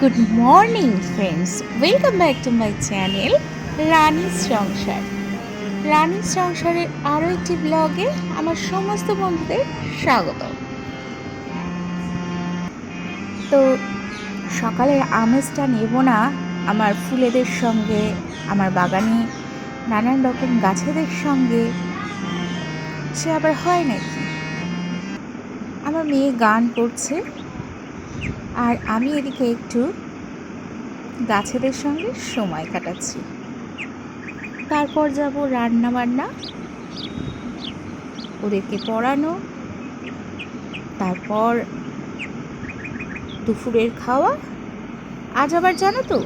Good morning friends welcome back to my channel রানীর সংসার রানীর সংসারের আরও একটি ব্লগে আমার সমস্ত বন্ধুদের স্বাগত। তো সকালের আমেজটা নেব না, আমার ফুলেদের সঙ্গে, আমার বাগানে নানান রকম গাছেদের সঙ্গে। সে আবার হয় নাকি? আমার মেয়ে গান করছে। আর আমি এদিকে একটু গাছেদের সঙ্গে সময় কাটাচ্ছি। তারপর যাব রান্না বান্না ওদেরকে পড়ানো, তারপর দুপুরের খাওয়া। আজ আবার জানো তো,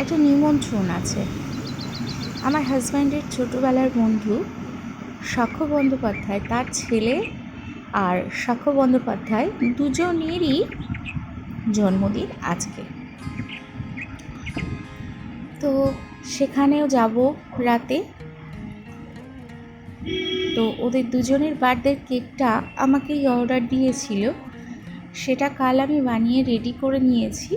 একটা নিমন্ত্রণ আছে। আমার হাজব্যান্ডের ছোটোবেলার বন্ধু সাক্ষ্য বন্দ্যোপাধ্যায়, তার ছেলে আর সাক্ষ্য বন্দ্যোপাধ্যায় দুজনেরই জন্মদিন আজকে। তো সেখানেও যাব রাতে। তো ওদের দুজনের বার্থডে কেকটা আমাকেই অর্ডার দিয়েছিল। সেটা কাল আমি বানিয়ে রেডি করে নিয়েছি।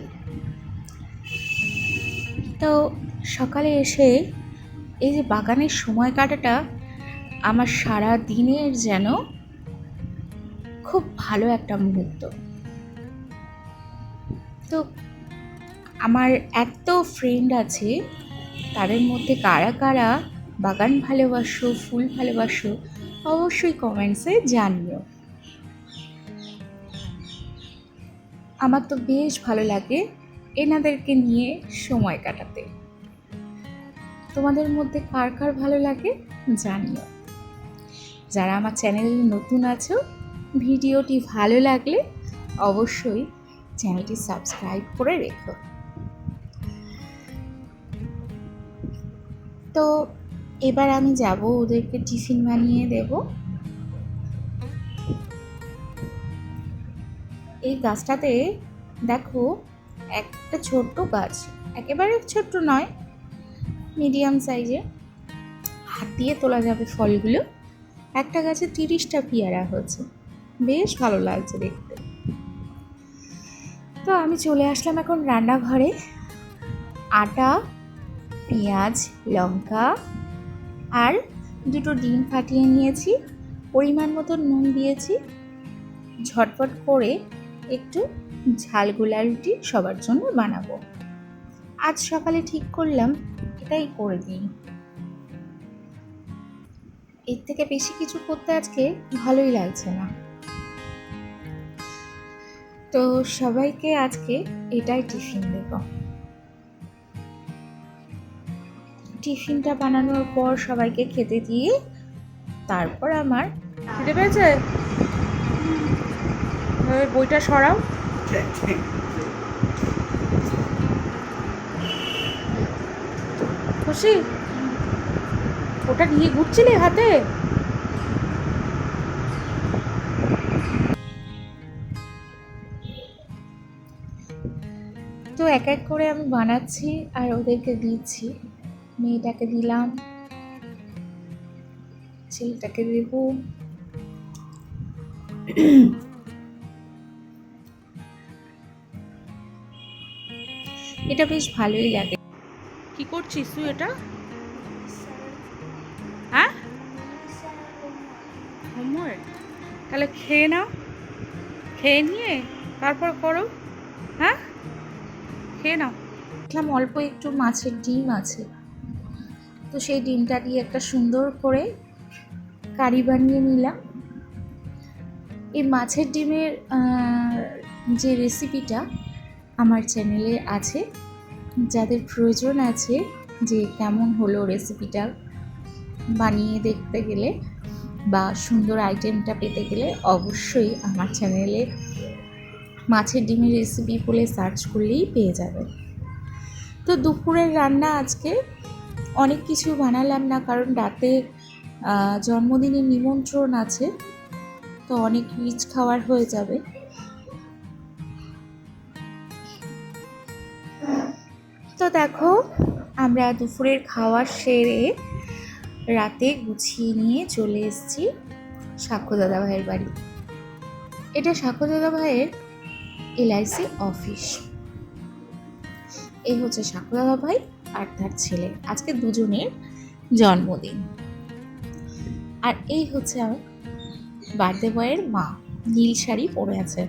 তো সকালে এসে এই যে বাগানের সময় কাটাটা আমার সারা দিনের যেন খুব ভালো একটা মুহূর্ত। তো আমার এত ফ্রেন্ড আছে, তাদের মধ্যে কারা কারা বাগান ভালোবাসো, ফুল ভালোবাসো, অবশ্যই কমেন্টসে জানিও। আমার তো বেশ ভালো লাগে এনাদেরকে নিয়ে সময় কাটাতে। তোমাদের মধ্যে কার কার ভালো লাগে জানিও। যারা আমার চ্যানেলে নতুন আছো, ভিডিওটি ভালো লাগলে অবশ্যই চ্যানেলটি সাবস্ক্রাইব করে রেখো। তো এবার আমি যাব ওদেরকে টিফিন বানিয়ে দেব। এই গাছটাতে দেখো একটা ছোট্ট গাছ, একেবারে ছোট্ট নয় মিডিয়াম সাইজে হাত দিয়ে তোলা যাবে ফলগুলো। একটা গাছে তিরিশটা পেয়ারা হয়েছে। বেশ ভালো লাগছে দেখতে। তো আমি চলে আসলাম এখন রান্নাঘরে। আটা, পেঁয়াজ, লঙ্কা আর দুটো ডিম ফাটিয়ে নিয়েছি। পরিমাণ মতো নুন দিয়েছি। ঝটপট করে একটু ঝালগোলা রুটি সবার জন্য বানাবো। আজ সকালে ঠিক করলাম, এটাই করে দিই। এর থেকে বেশি কিছু করতে আজকে ভালোই লাগছে না। তো সবাইকে আজকে এটাই টিফিন দেব। টিফিনটা বানানোর পর সবাইকে খেতে দিয়ে তারপর আমার খেতে পেয়েছে? বইটা সরাও। খুশি? ওটা নিয়ে ঘুরছিলি হাতে? এক এক করে আমি বানাচ্ছি আর ওদেরকে দিচ্ছি। মেয়েটাকে দিলাম। ছেলেটাকে দেব। এটা বেশ ভালোই লাগে। কি করছিস তুই এটা? হ্যাঁ? হোমওয়ার্ক। তাহলে খেয়ে নাও। খেয়ে নিয়ে তারপর করো। হ্যাঁ? খেয়ে নাও। দেখলাম অল্প একটু মাছের ডিম আছে। তো সেই ডিমটা দিয়ে একটা সুন্দর করে কারি বানিয়ে নিলাম। এই মাছের ডিমের যে রেসিপিটা আমার চ্যানেলে আছে, যাদের প্রয়োজন আছে যে কেমন হলো রেসিপিটা বানিয়ে দেখতে গেলে বা সুন্দর আইটেমটা পেতে গেলে অবশ্যই আমার চ্যানেলে মাছের ডিমের রেসিপি বলে সার্চ করলেই পেয়ে যাবেন। তো দুপুরের রান্না আজকে অনেক কিছু বানালাম না, কারণ রাতে জন্মদিনের নিমন্ত্রণ আছে, তো অনেক রিচ খাওয়ার হয়ে যাবে। তো দেখো, আমরা দুপুরের খাওয়া সেরে রাতে গুছিয়ে নিয়ে চলে এসেছি সাক্ষ্য দাদা ভাইয়ের বাড়ি। এটা সাক্ষ্য দাদা ভাইয়ের এলআইসি অফিস। এই হচ্ছে সাকুদাদা ভাই আর তার ছেলে। আজকে দুজনের জন্মদিন। আর এই হচ্ছে আমার বার্থডে বয়ের মা। নীল শাড়ি পরে আছেন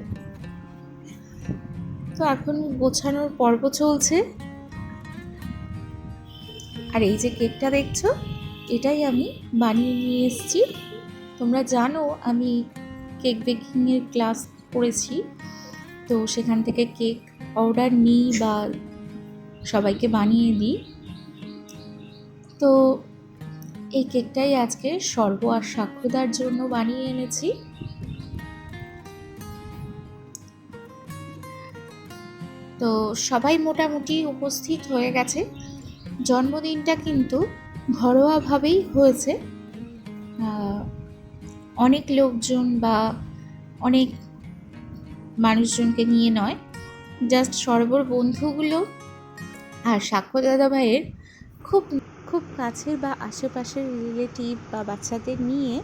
তো এখন গোছানোর পর্ব চলছে। আর এই যে কেকটা দেখছ, এটাই আমি বানিয়ে নিয়ে এসেছি। তোমরা জানো আমি কেক বেকিংয়ের ক্লাস করেছি। তো সেখান থেকে কেক অর্ডার নিই বা সবাইকে বানিয়ে দিই। তো এই কেকটাই আজকে সর্ব আর সাক্ষ্যদার জন্য বানিয়ে এনেছি। তো সবাই মোটামুটি উপস্থিত হয়ে গেছে। জন্মদিনটা কিন্তু ঘরোয়াভাবেই হয়েছে। অনেক লোকজন বা অনেক মানুষজনকে নিয়ে নয় জাস্ট সর্বর বন্ধুগুলো আর সাক্ষ্য দাদা ভাইয়ের খুব খুব কাছের বা আশেপাশের রিলেটিভ বা বাচ্চাদের নিয়ে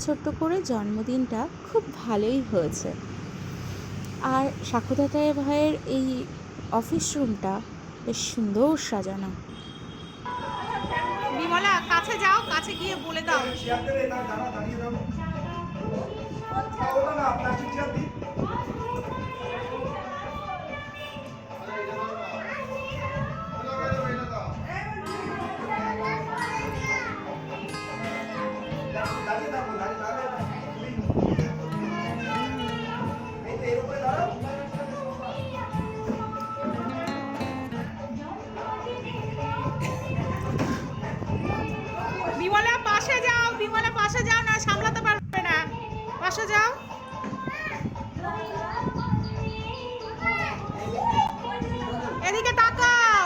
ছোট্ট করে জন্মদিনটা খুব ভালোই হয়েছে। আর সাক্ষ্য দাদা ভাইয়ের এই অফিস রুমটা বেশ সুন্দর সাজানো। বিমলা কাছে যাও কাছে গিয়ে বলে দাও। এদিকে তাকাও।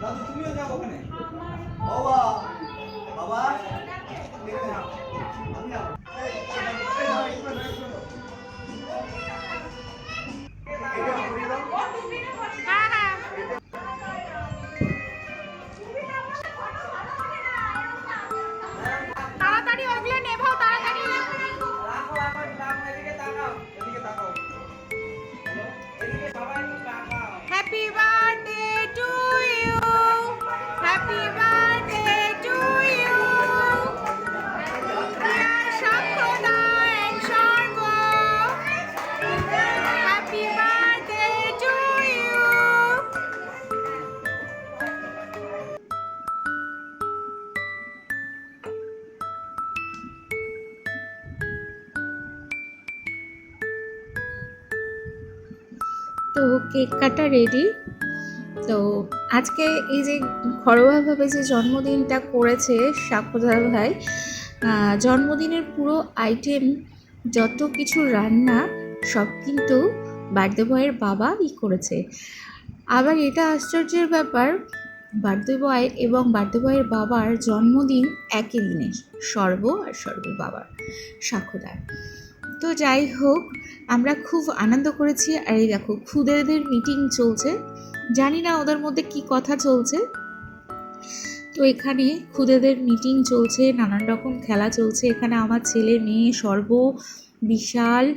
দাদু তুমিও যাও ওখানে। বাবা কেক কাটা রেডি তো আজকে এই যে ঘরোয়াভাবে যে জন্মদিনটা করেছে সাক্ষদার ভাই জন্মদিনের পুরো আইটেম যত কিছু রান্না, সব কিন্তু বার্থডে বয়ের বাবা ই করেছে। আবার এটা আশ্চর্যের ব্যাপার, বার্থডে বয় এবং বার্থডে বয়ের বাবার জন্মদিন একই দিনে, সর্ব আর সর্বের বাবার সাক্ষ্যদার তো যাই হোক, আমরা খুব আনন্দ করেছি। আর এই দেখো, খুদেদের মিটিং চলছে। জানি না ওদের মধ্যে কি কথা চলছে। তো এখানে খুদেদের মিটিং চলছে, নানান রকম খেলা চলছে। এখানে আমার ছেলে মেয়ে সর্ব, বিশাল,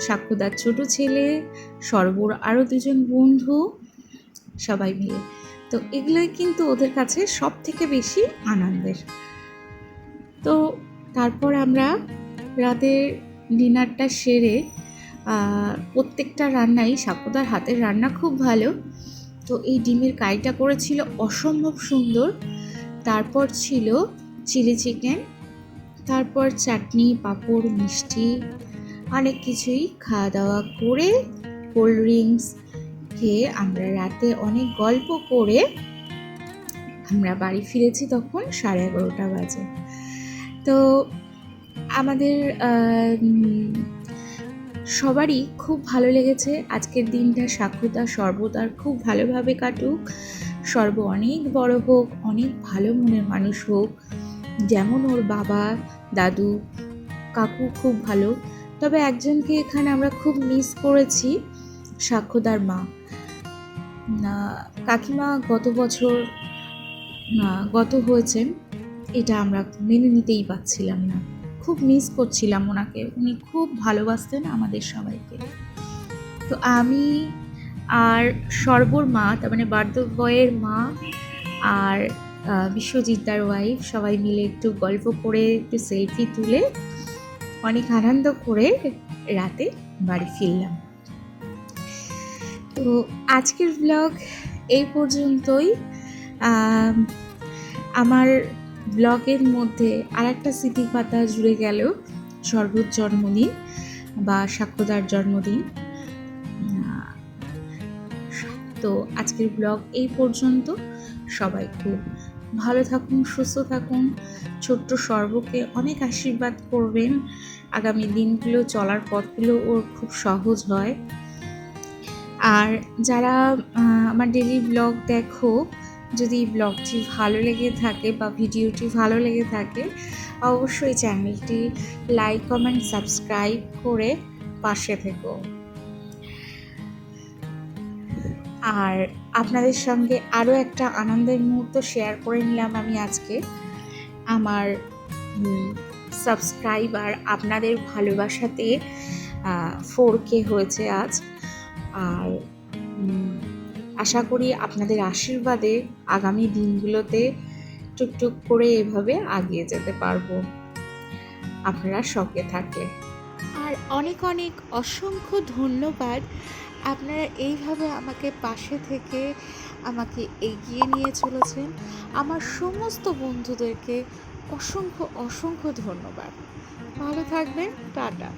সাক্ষ্যদার ছোট ছেলে, সর্বর আরও দুজন বন্ধু, সবাই মিলে। তো এগুলোই কিন্তু ওদের কাছে সব থেকে বেশি আনন্দের। তো তারপর আমরা রাতের ডিনারটা সেরে প্রত্যেকটা রান্নাই সাপদার হাতের রান্না খুব ভালো। তো এই ডিমের কাইটা করেছিল অসম্ভব সুন্দর। তারপর ছিল চিলি চিকেন, তারপর চাটনি, পাঁপড়, মিষ্টি, অনেক কিছুই খাওয়া দাওয়া করে কোল্ড ড্রিঙ্কস খেয়ে আমরা রাতে অনেক গল্প করে আমরা বাড়ি ফিরেছি তখন সাড়ে এগারোটা বাজে। তো আমাদের সবারই খুব ভালো লেগেছে। আজকের দিনটা সাক্ষতা, সর্বদার খুব ভালোভাবে কাটুক। সর্ব অনেক বড় হোক, অনেক ভালো মনের মানুষ হোক। যেমন ওর বাবা, দাদু, কাকু খুব ভালো। তবে একজনকে এখানে আমরা খুব মিস করেছি সাক্ষ্যদার মা। কাকিমা গত বছর গত হয়েছেন এটা আমরা মেনে নিতেই পারছিলাম না। খুব মিস করছিলাম ওনাকে। উনি খুব ভালোবাসতেন আমাদের সবাইকে। তো আমি আর সর্বর মা তার মানে বার্ধক্য মা আর আহ, বিশ্বজিৎ তার ওয়াইফ সবাই মিলে একটু গল্প করে একটু সেলফি তুলে অনেক আনন্দ করে রাতে বাড়ি ফিরলাম। তো আজকের ব্লগ এই পর্যন্তই। আমার ব্লগের মধ্যে আর একটা পাতা জুড়ে গেল সর্বোর জন্মদিন বা সাক্ষ্যদার জন্মদিন। তো আজকের ব্লগ এই পর্যন্ত। সবাই খুব ভালো থাকুন, সুস্থ থাকুন। ছোট্ট সর্বকে অনেক আশীর্বাদ করবেন। আগামী দিনগুলো চলার পথগুলো ওর খুব সহজ হয়। আর যারা আমার ডেলি ব্লগ দেখো যদি ব্লগটি ভালো লেগে থাকে বা ভিডিওটি ভালো লেগে থাকে, অবশ্যই চ্যানেলটি লাইক কমেন্ট সাবস্ক্রাইব করে পাশে থেকো। আর আপনাদের সঙ্গে আরও একটা আনন্দের মুহূর্ত শেয়ার করে নিলাম আমি আজকে। আমার সাবস্ক্রাইবার আপনাদের ভালোবাসাতে ফোর কে হয়েছে আজ। আর আশা করি আপনাদের আশীর্বাদে আগামী দিনগুলোতে টুকটুক করে এভাবে আগিয়ে যেতে পারব। আপনারা সঙ্গে থাকলে আর অনেক অনেক অসংখ্য ধন্যবাদ। আপনারা এইভাবে আমাকে পাশে থেকে আমাকে এগিয়ে নিয়ে চলেছেন। আমার সমস্ত বন্ধুদেরকে অসংখ্য অসংখ্য ধন্যবাদ। ভালো থাকবেন, টাটা।